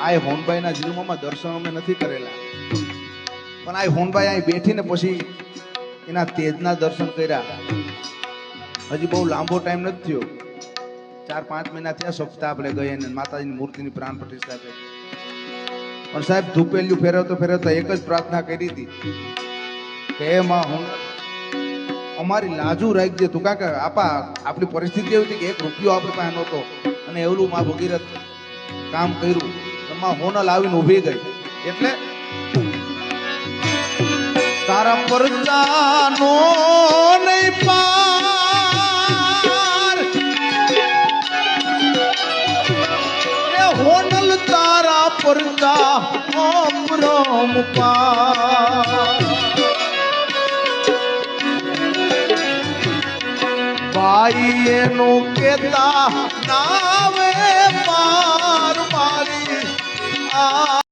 આ હોનબાઈના જીવમાં દર્શન અમે નથી કરેલા. પણ આ હોનબાઈ અહીં બેઠીને પછી એના તેજના દર્શન કર્યા. હજી બહુ લાંબો ટાઈમ નથી થયો. ચાર, પાંચ મહિના થયા સપ્તાહ આપણે ગયા અને માતાજીની મૂર્તિની પ્રાણ પ્રતિષ્ઠા કરી. પણ સાહેબ ધૂપેલ્યું ફેરવતો ફેરવતો એક જ પ્રાર્થના કરી હતી. કે માં હું અમારી લાજુ રાખજે તું કાંક આપા આપણી પરિસ્થિતિ એવી હતી કે એક રૂપિયો આપણી પાસે નહોતો. અને એવલું માં ભગીરથ કામ કર્યું. માં હોનલ લાવીને ઊભી ગઈ. એટલે તારા પર નહીં પાર. હોનલ તારા પરદા અપરમ પાર. ભાઈ એનું કેતા નાવે